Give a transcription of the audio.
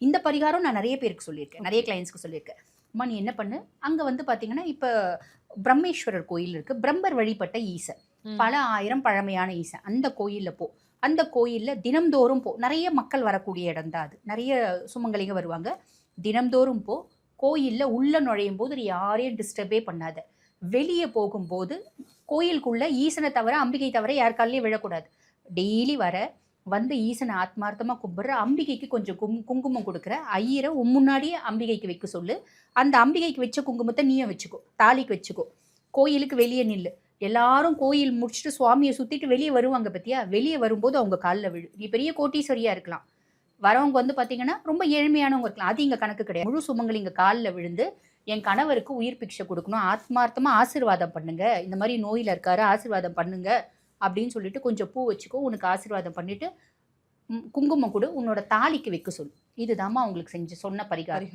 இந்த பரிகாரம் நான் நிறைய பேருக்கு சொல்லியிருக்கேன். நிறைய கிளைண்ட்ஸ்க்கு சொல்லியிருக்கேன். அம்மா நீ என்ன பண்ணு? அங்கே வந்து பார்த்தீங்கன்னா இப்போ பிரம்மேஸ்வரர் கோயில் இருக்குது பிரம்மர் வழிபட்ட ஈசன் ம். பல ஆயிரம் பழமையான ஈசன் அந்த கோயிலில் போ. அந்த கோயிலில் தினம்தோறும் போ. நிறைய மக்கள் வரக்கூடிய இடம் தான் அது. நிறைய சுமங்கலிங்க வருவாங்க. தினம்தோறும் போ. கோயிலில் உள்ள நுழையும் போது யாரையும் டிஸ்டர்பே பண்ணாத. வெளியே போகும்போது கோயிலுக்குள்ள ஈசனை தவிர அம்பிகை தவிர யார் காலையும் விழக்கூடாது. டெய்லி வர. வந்து ஈசனை ஆத்மார்த்தமாக கும்பிட்ற அம்பிகைக்கு கொஞ்சம் கும் குங்குமம் கொடுக்குற ஐயரை உன் முன்னாடியே அம்பிகைக்கு வைக்க சொல்லு. அந்த அம்பிகைக்கு வச்ச குங்குமத்தை நீயும் வச்சுக்கோ தாலிக்கு வச்சுக்கோ. கோயிலுக்கு வெளியே நில்லு. எல்லாரும் கோயில் முடிச்சுட்டு சுவாமியை சுற்றிட்டு வெளியே வருவாங்க பற்றியா வெளியே வரும்போது அவங்க காலில் விழு. நீ பெரிய கோட்டீஸ்வரியாக இருக்கலாம். வரவங்க வந்து பார்த்தீங்கன்னா ரொம்ப ஏழ்மையானவங்க இருக்கலாம். அது இங்கே கணக்கு கிடையாது. முழு சுமங்கள் இங்கே காலில் விழுந்து என் கணவருக்கு உயிர் பிக்ஷை கொடுக்கணும். ஆத்மார்த்தமாக ஆசீர்வாதம் பண்ணுங்க. இந்த மாதிரி நோயில் இருக்காரு ஆசீர்வாதம் பண்ணுங்க. அப்படின்னு சொல்லிட்டு கொஞ்சம் பூ வச்சுக்கோ உனக்கு ஆசீர்வாதம் பண்ணிட்டு குங்குமம் கூட உன்னோட தாலிக்கு வைக்க சொல்லு. இதுதாம்மா அவங்களுக்கு செஞ்சு சொன்ன பரிகாரம்.